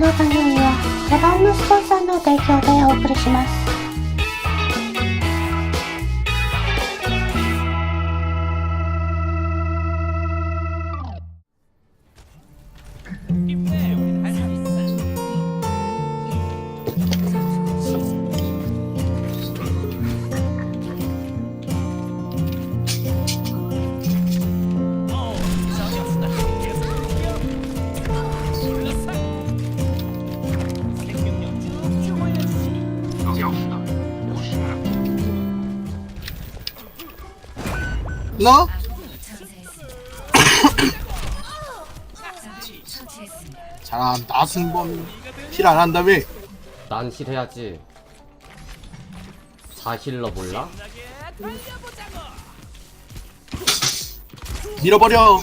この番組はサバンのスポンサーの提供でお送りします。 너? 잘한다 승범 힐안 한다며 난 힐해야지. 4힐러 몰라? 밀어버려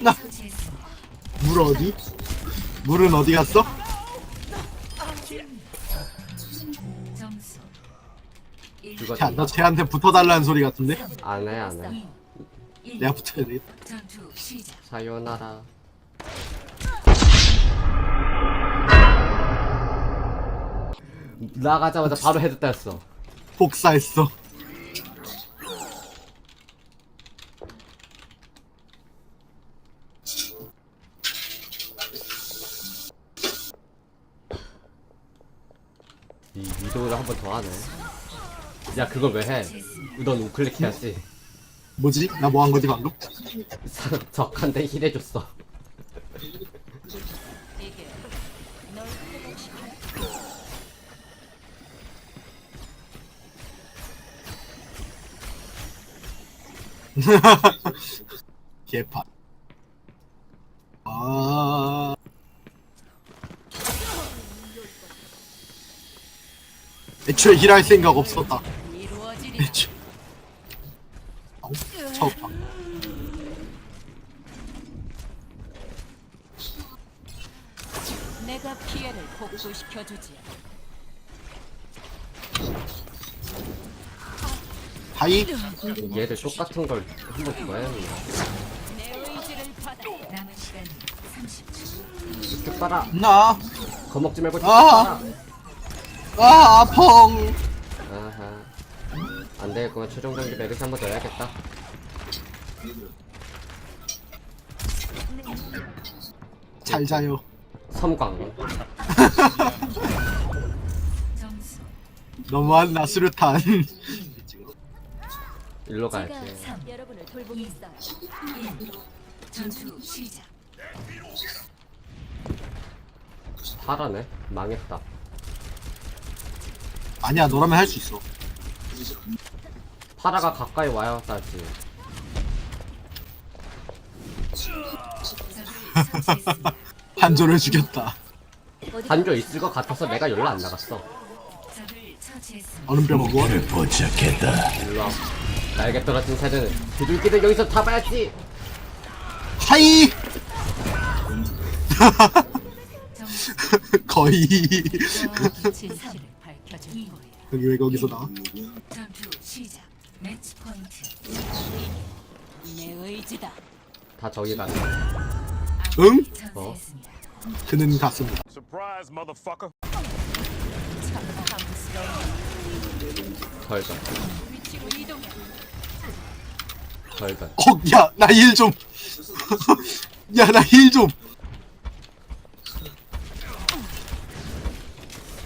나물 어디? 물은 어디 갔어? 이거 야, 너 쟤한테 붙어달라는 소리 같은데? 안 해, 안 해. 내가 붙어야 돼. 사요나라. 나가자마자 바로 헤드 따였어. 복사했어. 이 위도우를 한 번 더 하네. 야, 그걸 왜 해? 넌 우클릭 해야지. 뭐지? 나 뭐 한 거지 방금? 적한테 힐해줬어. 개판. 아. 애초에 힐할 생각 없었다. 아우, 차오파. 내가 피해를 복구시켜 주지. 하이? 얘들 똑같은 걸 한번더 해야겠네. 내 의지를 받아. 남은 시간 쭉 빨아. 나. 거먹지 말고 쭉 아! 빨아. 아, 아펑. 아하. 안 되겠구만. 최종 경기 메르시 한번 더 해야겠다. 잘 자요. 섬광. 점수. 너무한 수류탄. 일로 제가 가야지. 삼 여러분을 돌보겠어요. 전투 시작. 파라네. 망했다. 아니야, 너라면 할 수 있어. 파라가 가까이 와야 따지. 한조를 죽였다. 한조 있을 것 같아서 내가 열로 안 나갔어. 얼음 빼먹어. 일로 와. 날개 떨어진 새는 두들기들 여기서 타봐야지. 하이. 거의. 여기 왜 거기서 나와? 전투 시작. 매치 포인트. 내 의지다. 다 저기 가네. 응? 어? 그는 갔습니다. Surprise, motherfucker. 덜덜. 덜덜. 어, 야, 나힐 좀. 야, 나힐 좀.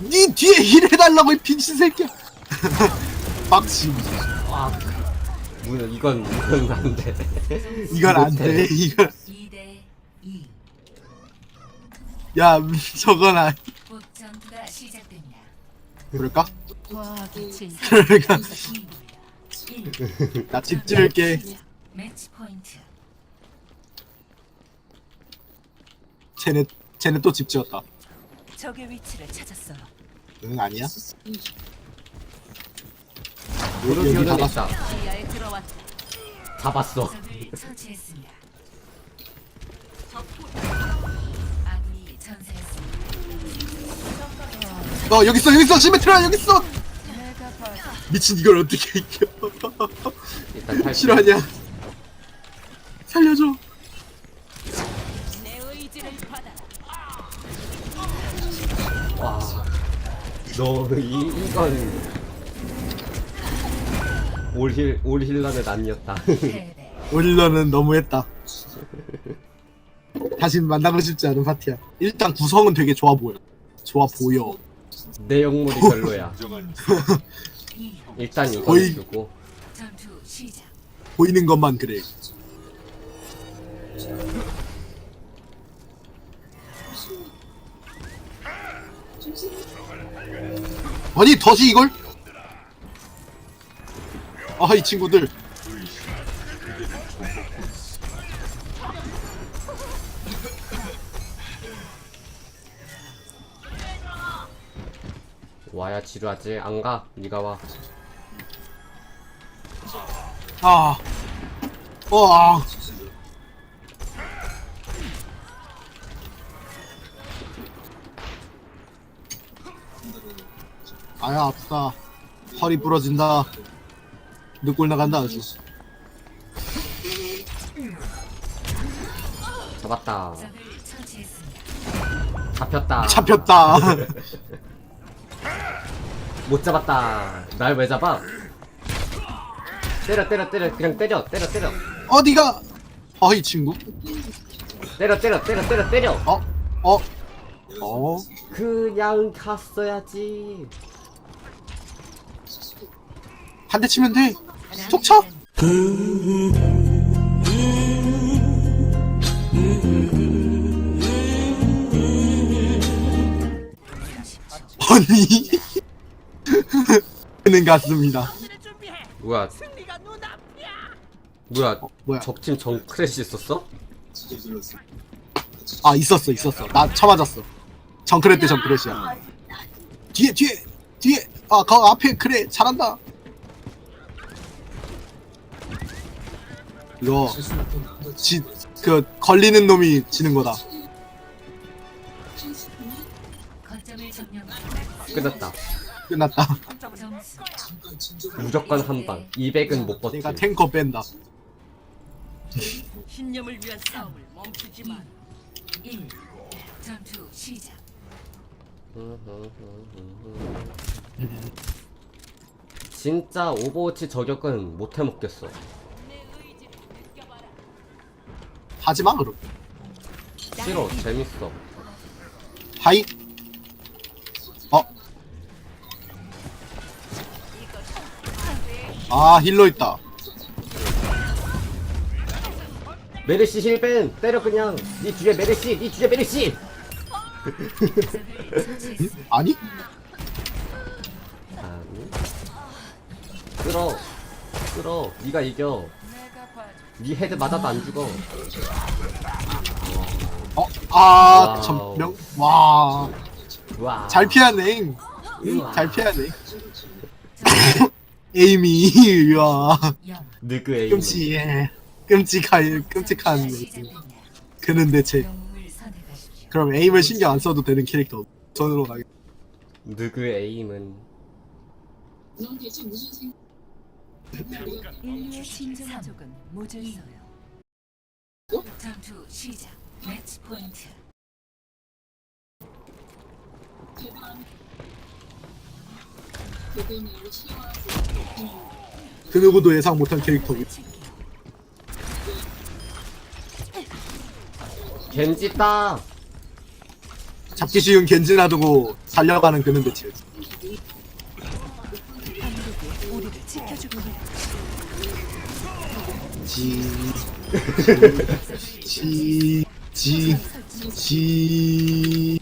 니 뒤에 힐 해달라고 이 빈신 새끼야. 빡침. 아. 문 이건 이건 안 돼. 이건 안 돼. 이건. 2대 2. 야, 저건 안. 곧 전투가 시작됩니다. 그럴까? 그럴까? 나 집 지을게. 매치 포인트. 쟤네, 쟤네 또 집 지었다. 적의 위치를 찾았어요. 응, 아니야? 여기. 있다. 지하에 들어왔다. 잡았어. 적을 처치했습니다. 아군이 전사했습니다. 어, 여기 있어, 여기 있어, 시메트라 여기 있어! 미친, 이걸 어떻게 이겨. 일단 탈출. 실화냐? 살려줘. 와. 너 이, 이건 올힐 올힐러는 아니었다. 오릴러는 너무했다. 다시 만나고 싶지 않은 파티야. 일단 구성은 되게 좋아 보여. 좋아 보여. 내용물이 별로야. 이 일단 이거 거의- 주고 전투 시작. 보이는 것만 그래. 아니 덫이 이걸? 아 이 친구들 와야 지루하지. 안 가. 네가 와. 아, 와, 아야 아프다. 허리 부러진다. 늑골 나간다 아주. 잡았다. 잡혔다. 잡혔다. 못 잡았다. 날 왜 잡아? 때려 때려 때려 그냥 때려 때려 때려 어디가? 어이 친구? 때려 때려 때려 때려 때려. 어? 어? 어? 그냥 갔어야지. 한 대 치면 돼. 톡 쳐. 아니. 는 같습니다. 뭐야? 뭐야? 어, 뭐야? 적팀 정 크래시 있었어? 아 있었어 있었어. 나 쳐맞았어. 정크레 때 정크레시야. 뒤에 뒤에 뒤에. 아그 앞에 그래 잘한다. 이거 지 그 걸리는 놈이 지는 거다. 끝났다. 끝났다. 무조건 한 방. 200은 못 버티. 내가 탱커 뺀다. 신념을 위한 싸움을 멈추지 마. 1. 전투 시작. 진짜 오버워치 저격은 못 해먹겠어. 하지마 그럼. 싫어. 재밌어. 하이. 어. 아 힐러 있다. 메르시 힐벤 때려 그냥. 네 뒤에 메르시. 네 뒤에 메르시. 아니? 아니. 끌어. 끌어. 네가 이겨. 네 헤드 맞아도 안 죽어. 어? 아 와우. 전명 와. 와. 잘 피하네. 우와. 잘 피하네. 에이미, 와, 0. 느그 에임. 끔찍해. 끔찍한, 끔찍한. 시작됩니다. 그는 대체. 그럼 에임을 신경 안 써도 되는 캐릭터. 손으로 가게. 느그 에임은 인류의 진정한 적은 모질서요. 전투 시작. 매치 포인트. 그 누구도 예상 못한 캐릭터. 겐지 따. 잡기 쉬운 겐지 놔두고 달려가는 그는 대체. 우리를 지, 지, 지, 지.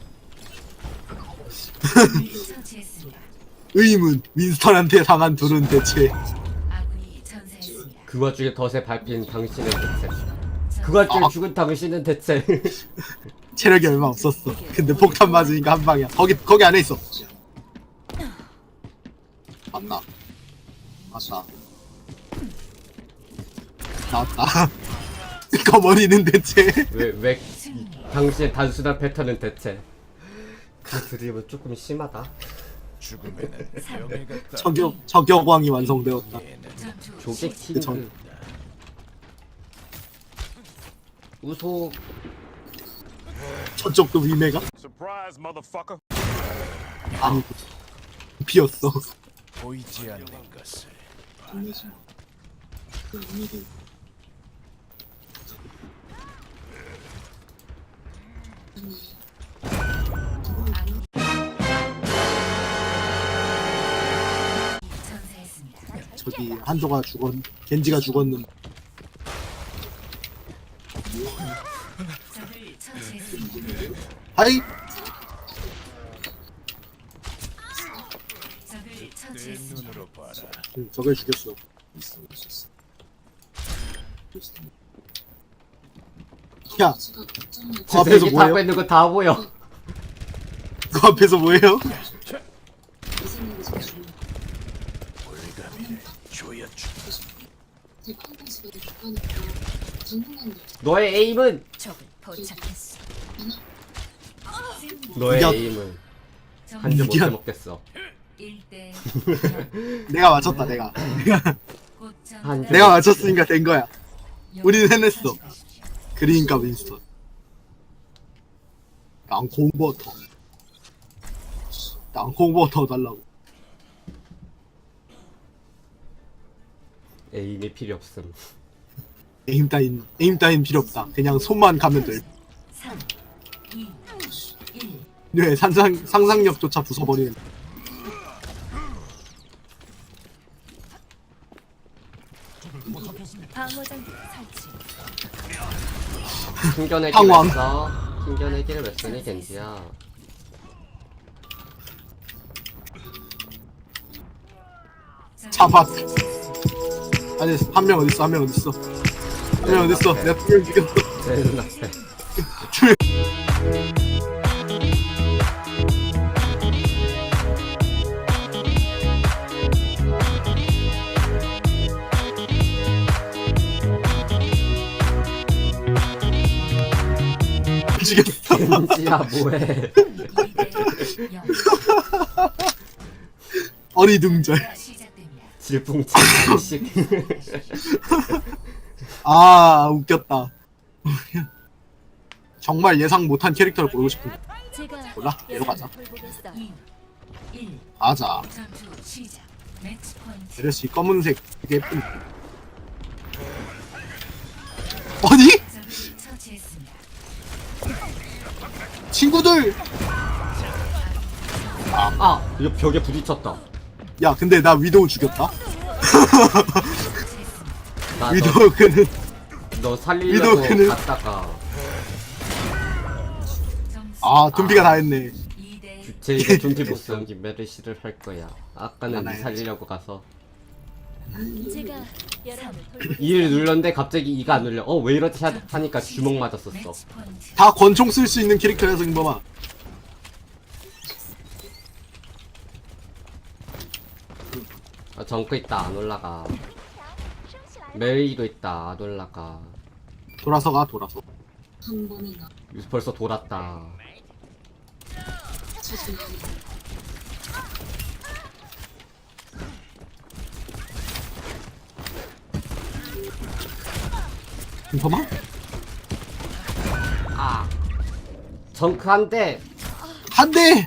처치했습니다. 의문. 윈스턴한테 당한 둘은 대체. 아군이 전사했습니다. 그 와중에 덫에 밟힌 당신은 대체. 그 와중에 아. 죽은 당신은 대체. 체력이 얼마 없었어. 근데 폭탄 맞으니까 한 방이야. 거기 거기 안에 있어. 맞다. 아싸. 나왔다. 가버리는 대체. 왜, 왜 당신의 단순한 패턴은 대체. 그 드립은 조금 심하다. 죽음의 처격 저격왕이 완성되었다. 조개 그 킹 전- 우소. 저쪽도 그 위메가? Surprise, 피었어. 보이지 않는 것을. 건네줘. 그 오늘은 음. 저기 한도가 죽었 겐지가 죽었는. 적을 하이! 내 눈으로 봐라. 응, 저걸 죽였어. 있어, 있어, 있어. 야, 그 앞에서 그 뭐해요? 다 뺏는 거 다 보여. 그 앞에서 뭐해요? 너의 에임은 적을 너의 야, 에임은 한점못 먹겠어. 1대 내가 맞췄다 내가. 내가 맞췄으니까 된 거야. 우리는 해냈어. 그러니까 윈스턴. 땅콩버터. 난 콩버터 달라고. 에임이 필요 없음. 에임 따윈 에임 따윈 필요 없다. 그냥 손만 가면 돼 3 2 1 뇌 상상, 상상력조차 부숴버리는. 방어장비 설치. 숨겨내기 상황. 써니 겐지야. 잡았. 아니 한 명 어딨어? 한 명 어딨어? 한 명 어딨어? 내가 두명 죽였어. 내 눈앞에. 미치겠어. 겐지야 뭐해? 어리둥절. 질풍치 식 아, 웃겼다. 정말 예상 못한 캐릭터를 고르고 싶은 데 몰라, 얘로 가자. 가자 그래서 이 검은색 되게 예쁜. 아니? 친구들! 아, 아, 이거 벽에 부딪혔다. 야, 근데 나 위도우 죽였다. 나 위도우 그는 너 살리려고 갔다가 아 둠비가 다 했네. 제이가 좀비 보스 연기 메르시를 할 거야. 아까는 아, 네 살리려고 가서 2를 눌렀는데 갑자기 2가 안 눌려. 어, 왜 이렇지 하니까 주먹 맞았었어. 다 권총 쓸 수 있는 캐릭터여서 임범아 아, 정크 있다. 안 올라가. 메이도 있다. 안 올라가. 돌아서 가 돌아서 유스 벌써 돌았다. 잠깐만 아 정크 한대. 한대!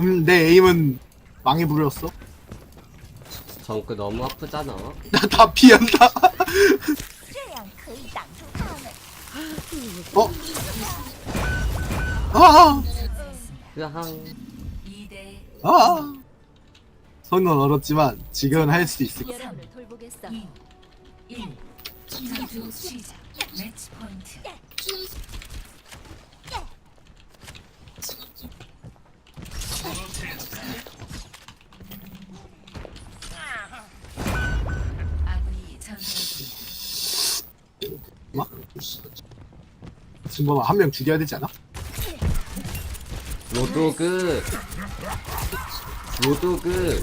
음, 내 에임은 망해버렸어? 정크 너무 아프잖아. 나 다 피한다. 어? 아! 으항 아! 손은 얼었지만 지금은 할 수 있을 거야. 여러분을 뭐, 지금 한명 죽여야 되지 않아? 로도그 로도그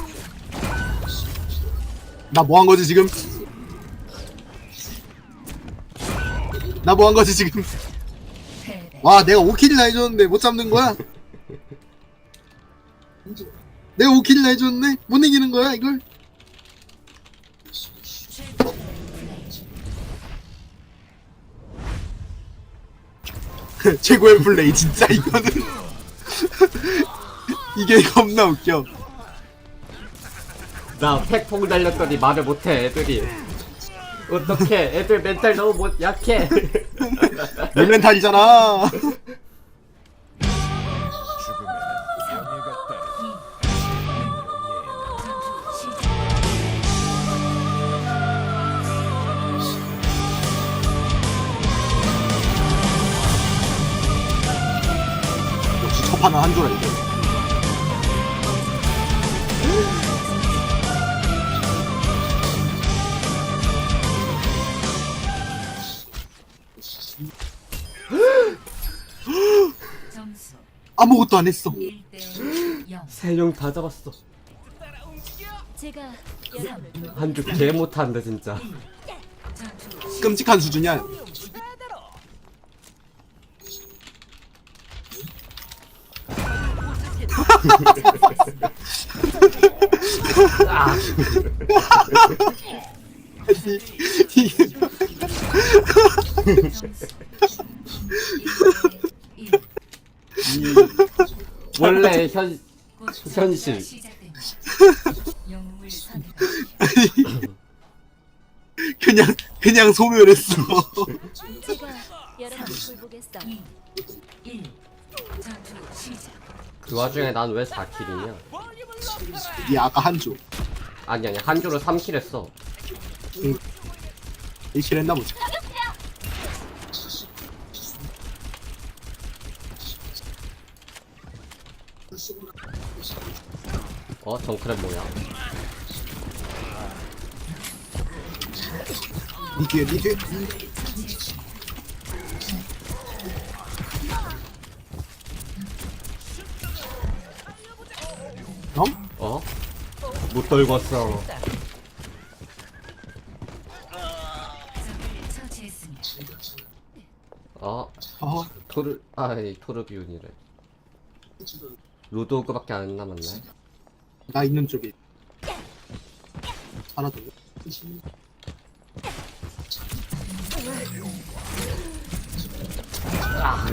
나 뭐 한 거지 지금? 나 뭐 한 거지 지금? 와 내가 5킬이나 해줬는데 못 잡는 거야? 내가 5킬이나 해줬는데 못 이기는 거야 이걸? 최고의 플레이 진짜 이거는 이게 겁나 웃겨 나 팩폭 달렸더니 말을 못해 애들이 어떡해? 애들 멘탈 너무 못 약해. 명예가 따르. 역시 첫 판은 한조라 이 아무것도 안 했어. 1대 0 세명 다 잡았어. 제가 여러분을 한주 개 못한다 진짜. 끔찍한 수준이야 아 이게 1 이 원래 현 현실. 그냥 그냥 소멸했어. 제가 여러분을 돌보겠어. 2 1 전투 시작 그 와중에 난 왜 4킬이냐? 이 아까 한 조. 아니 아니 한주로 3킬 했어. 1킬 했나 보지 어 정크랩 뭐야 니 뒤에 니 뒤에 어? 어? 못 떨궜어. 어? 어 토르 아이 토르비운이래 로드오그밖에 안 남았네. 나 있는 쪽에. 하나 더 아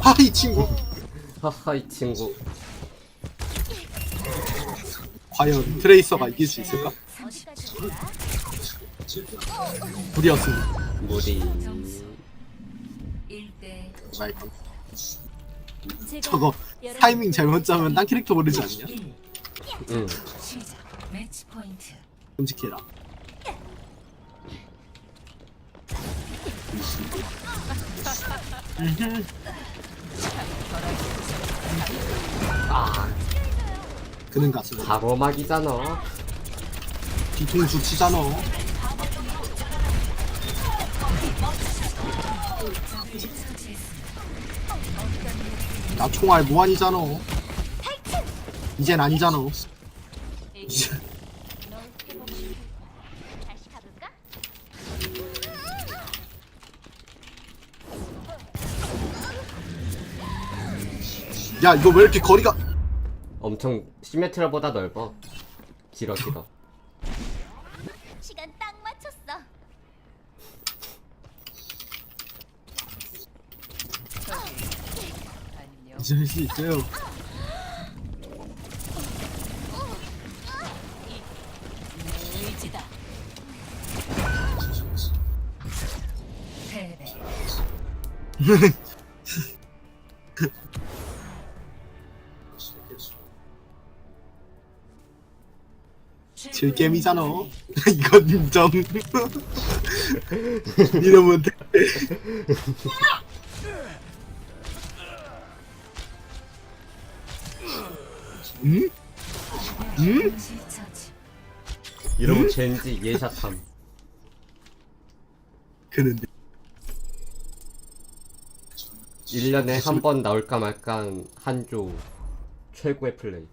하이 친구. 하하 이 친구. 과연 트레이서가 이길 수 있을까? 무리였습니다. 무리. 1대 마이크 제가 저거 타이밍 잘못 잡으면 딴 캐릭터 모르지 않냐? 1 응. 끔찍해라. 아 그는 가수 바로막이잖아 뒤통수 치잖아. 나 총알 무한이잖아. 이젠 아니잖아? 야 이거 왜 이렇게 거리가 엄청 시메트라보다 넓어. 길어 길어 시간 딱 맞췄어. 할수 있어요. 질겜이잖아. 이건 인정. 이러면 돼 응? 응? 이러면 젠지 예샷함 그는데 1년에 한 번 나올까 말까 한 한조 최고의 플레이